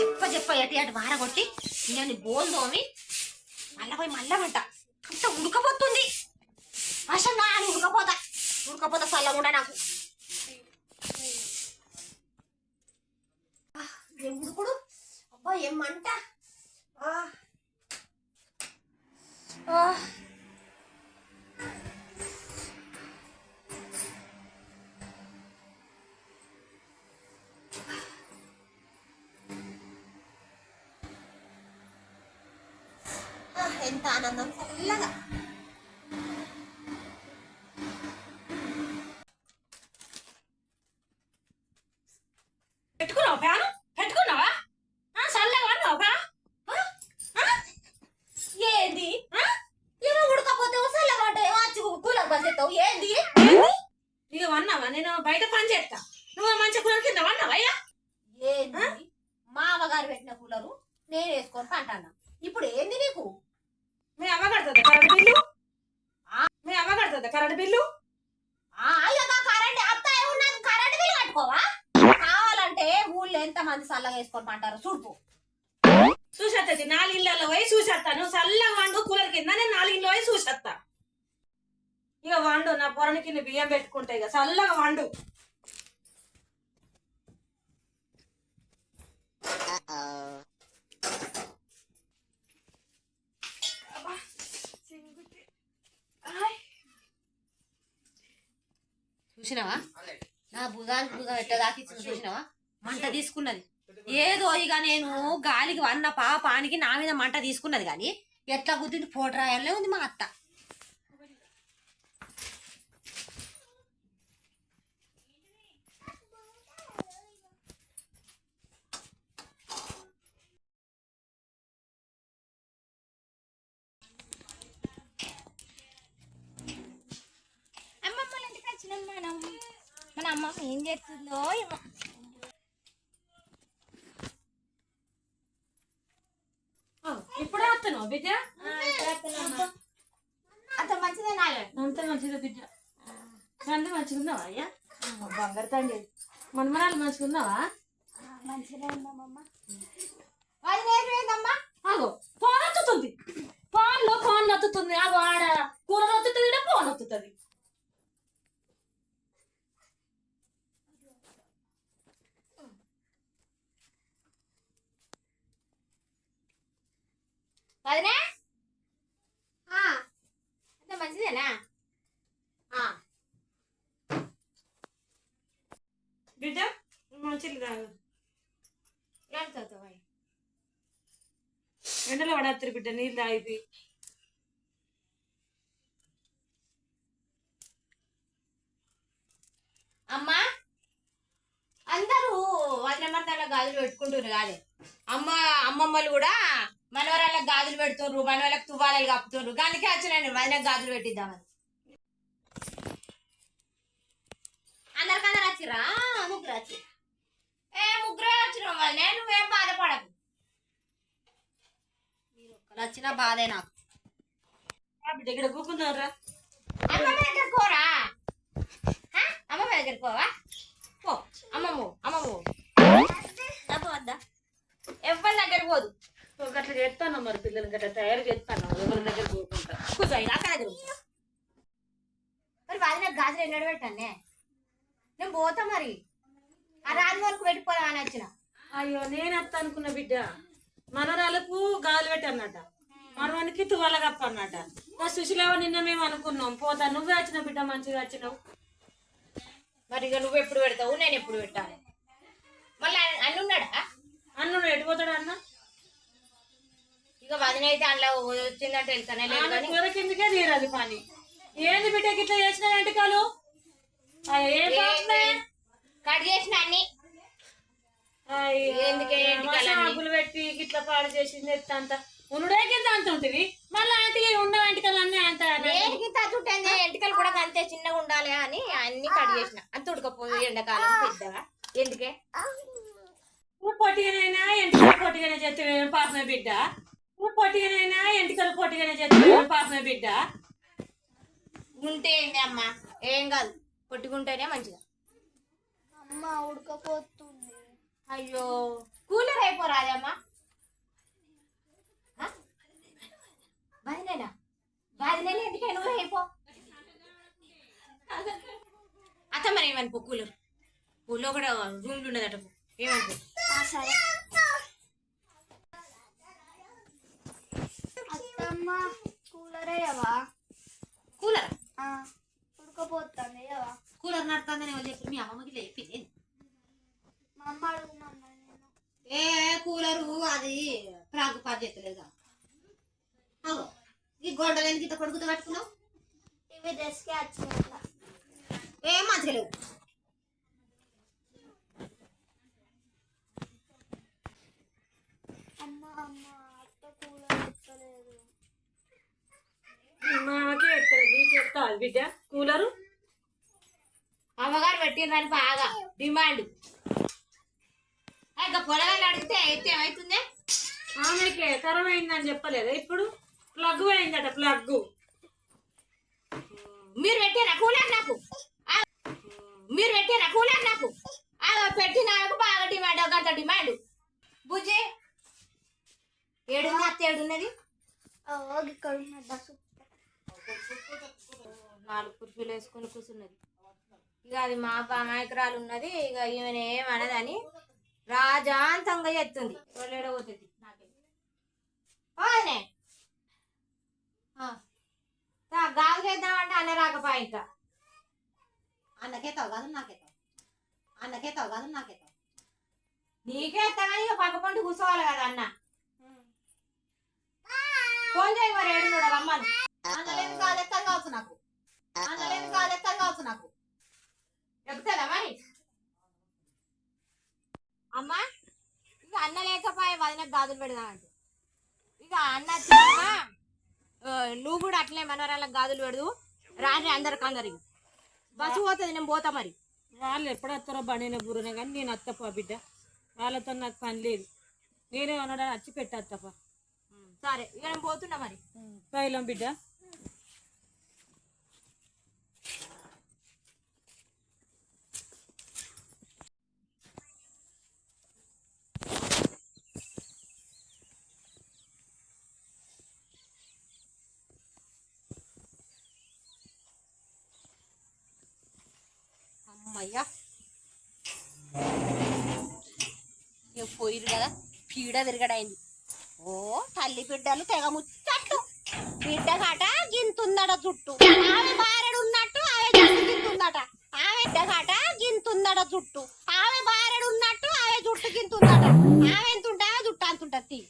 చెప్ప చెప్ప ఎటు అటు వారగొట్టి నేను బోల్దోమి మళ్ళా పోయి మళ్ళా వంట అంత ఉడకపోతుంది. వర్షం నాని ఉడకపోతా. ఉడకపోతా చల్లకుండా నాకు. ఉడుకుడు? అబ్బా ఏమంటా ఎంత ఆనందం. చల్లగా. పెట్టుకున్నావా ఫ్యాను? పెట్టుకున్నావా? చల్లగా? ఏంది? ఏమో ఉడకపోతే చల్లగా అంటే వచ్చి కూలర్ బంద్ చేస్తావు. ఏంది? ఇక నేను బయట పని చేస్తా. నువ్వు మంచి కింద ఏంది? మామగారు పెట్టిన కూలరు నేను వేసుకొని పంటాను మంది చల్లగా వేసుకొని పంటారు చూడు చూసేస్తుంది నాలుగు ఇళ్ళలో పోయి చూసేస్తా నువ్వు చల్లగా వండు కూలర్ కింద నేను నాలుగు ఇళ్ళు పోయి చూసేస్తా ఇక వండు నా పొరని కింద బియ్యం పెట్టుకుంటా ఇక చల్లగా వండు. చూసినావా? నా భుజానికి భుజం ఎట్లా దాకిచ్చింది చూసినావా? మంట తీసుకున్నది. ఏదో ఇక నేను గాలికి వన్న పాపానికి నా మీద మంట తీసుకున్నది కానీ ఎట్లా గుద్దింది? పోటరాయాలనే ఉంది మా అత్త. అమ్మమ్మ ఇంటికి వచ్చినాం మనం మన అమ్మమ్మ ఏం చేస్తుందో ఏమో. ఇప్పుడే వస్తున్నావు బిడ్డ అంత మంచిదే నాయ అంత మంచిగా బిడ్డ. అంత మంచిగా ఉన్నావా అయ్యా బంగారు తండ్రి. మనమరాలు మంచిగా ఉన్నావా మంచిగా ఉందమ్మమ్మ వదినా ఆ, అంత మంచిదేనా ఆ, బిడ్డ మంచిది కాదు? ఎండలో పడత్తారు బిడ్డ నీళ్ళు తాగిపి అమ్మా అందరూ వదిన మరదల గాజులు పెట్టుకుంటారు కాదే అమ్మ అమ్మమ్మలు కూడా మనవరాళ్ళకి గాజులు పెడుతుర్రు మనవాళ్ళకి తువ్వాలలు కప్పుతుర్రు అందుకే వచ్చిన వదిన గాజులు పెట్టిద్దామని. అందరికందరు వచ్చిరా ముగ్గురు వచ్చి ఏ ముగ్గురే వచ్చినాం వదిన నువ్వేం బాధపడకు. మీరు ఒక్కరు వచ్చిన బాధే నాకు. బిడ్డ ఇక్కడ కూకుందారా. అమ్మమ్మ దగ్గర పోరా? హ? అమ్మమ్మ దగ్గర పోవా? పో. అమ్మమ్మ అమ్మమ్మ వద్దా ఎవరి దగ్గర పోదు? గట్ల చేస్తాను మరి పిల్లలు గట్ల తయారు చేస్తాను? ఎవరి దగ్గర పోకుండా కూర్చో దగ్గర. మరి వాది నాకు గాజులు ఎన్నడ పెట్టానే నేను పోతా మరి. ఆ రాజు వరకు పెట్టిపోదాం అని వచ్చిన. అయ్యో నేను అత్త అనుకున్న బిడ్డ. మనరాలకు గాలి పెట్టి అన్నట మనవానికి తువాల కప్ప అన్నట మా సుశీలేవ నిన్న మేము అనుకున్నాం. పోతా నువ్వే వచ్చిన బిడ్డ మంచిగా వచ్చినావు. మరి ఇక నువ్వు ఎప్పుడు పెడతావు? నేను ఎప్పుడు పెట్టాలి? మళ్ళీ ఆయన- అన్న ఉన్నాడా అన్న ఎటు పోతాడు అయితే అందులో వచ్చిందంటే వెళ్తానే లేదు ఆయన కానీ. కూర కిందకే తీరాలి పని. ఏంది బిడ్డ గిట్ల చేసిన వెంటకాలు? ఏం పాపమే? కట్ చేసిన అన్ని. అయ్యో, ఎందుకే ఎంటికలన్నీ? మసాకులు పెట్టి గిట్ల పాడు చేసింది ఎత్త అంత. ఉనుడే కింద అంత ఉంటుంది. మళ్ళీ ఆంటీ ఉన్న వెంటకాలు అన్నీ అంత దేనికి తచ్చుంటే ఎంటికలు కూడా అంతే చిన్నగా ఉండాలి అని అన్ని కట్ చేసిన. అంత ఉడకపోదు ఎండాకాలం పెద్దగా. ఎందుకే? నువ్వు పొట్టిగానైనా ఎంటికలు పొట్టిగానే చేస్తే పాపమే బిడ్డ. నువ్వు పొట్టిగానైనా ఎంటికలు పొట్టిగానే చేస్తే పాపమే బిడ్డ? ఉంటే ఏంటి అమ్మా? ఏం కాదు. పొట్టుకుంటేనే మంచిగా. అమ్మ ఉడకపోతుంది. అయ్యో. కూలర్ అయిపో రాజమ్మ బాధినేనా? బాధినేనా ఎందుకే? నువ్వు అయిపో. అత్త మరి ఏమనుకో కూలర్? ఊళ్ళో కూడా రూమ్లు ఉన్నదట ఏమనుకో? సరే. అత్తమ్మ కూలర్ అయ్యవా కూలర్? ఉడకపోతుంది అయ్యవా కూలర్ నడుతుందని చెప్పి మీ అమ్మమ్మకి లేపింది మా అమ్మ అడుగుమన్నా నేను. ఏ కూలరు అది ప్రాగు పని చేస్తలేదుగా. అగో ఈ గొడ్డలు ఎందుకు ఇంత కొడుకుతో కట్టుకున్నావు ఇవి డ్రెస్కే వచ్చినాయి ఇట్లా ఏం మంచిగా లేవు. అమ్మ అమ్మ అత్త కూలర్ ఎత్తలేదు మాకే ఎత్తారు ఎత్తాలి బిడ్డ. కూలరు? అమ్మగారు పెట్టిండ్రని బాగా. డిమాండ్. ఇంకా పొలగాళ్ళు అడిగితే అయితే ఏమవుతుంది ఆమెకి కరం అయిందని చెప్పలేదా? ఇప్పుడు ప్లగ్ అయిందట ప్లగ్. మీరు పెట్టారా కూలర్ నాకు. ఆ, మీరు పెట్టారా కూలర్ నాకు. ఆ, పెట్టిన బాగా డిమాండ్ ఒక గంట డిమాండ్. బుజ్జి ఏడుంది అత్త ఏడున్నది? ఇక్కడ ఉన్న బస్సు. నాలుగు కుర్చీలు వేసుకొని కూర్చున్నది. ఇక అది మా అమాయకురాలు ఉన్నది ఇక ఈమెను ఏమనదని రాజాంతంగా ఎత్తుంది పోతుంది నాకే. ఓనే గాజు వేద్దామంటే అన్న రాకపోయా ఇంకా? అన్నకేతావు కాదు నాకేతావు అన్నకేతావు కాదు నాకేతావు నీకే ఎత్తామని ఇక పక్క పంట కూర్చోవాలి కదా అన్న. ఫోన్ చేయి మరి ఏడు కూడా రమ్మను. అన్నలేని కాదు ఎక్కలు కావచ్చు నాకు. అన్నలేని కాదు ఎక్కలు కావచ్చు నాకు. చెప్తారా మరి? అమ్మా ఇక అన్న లేకపోయే వదిన గాజులు పెడదామంటే ఇక అన్న నువ్వు కూడా అట్లే మనవరాళ్ళకి గాజులు పెడదు. రాని అందరికి అందరికి. బస్సు పోతుంది నేను పోతా మరి. వాళ్ళు ఎప్పుడు వస్తారో బండిన బుర్రనే కానీ నేను అత్తపా బిడ్డ. వాళ్ళతో నాకు పని లేదు. నేనే ఉన్నాడు వచ్చి పెట్టేత్తపా సరే ఇక నేను పోతున్నా మరి. పైలం బిడ్డ. అమ్మయ్యా ఇక పోయిరు కదా పీడ తిరగడైంది ఓ తల్లి బిడ్డలు తెగ ముచ్చట్లు. బిడ్డ కాట గింతుందట చుట్టూ ఆమె బారెడు ఉన్నట్టు ఆమె జుట్టు గింతుందట. ఆమె బిడ్డ కాట గింతుందట చుట్టూ ఆమె బారెడు ఉన్నట్టు ఆమె జుట్టు గింతుందట. ఆమె ఎంతుంటా జుట్టు అంతుంటది.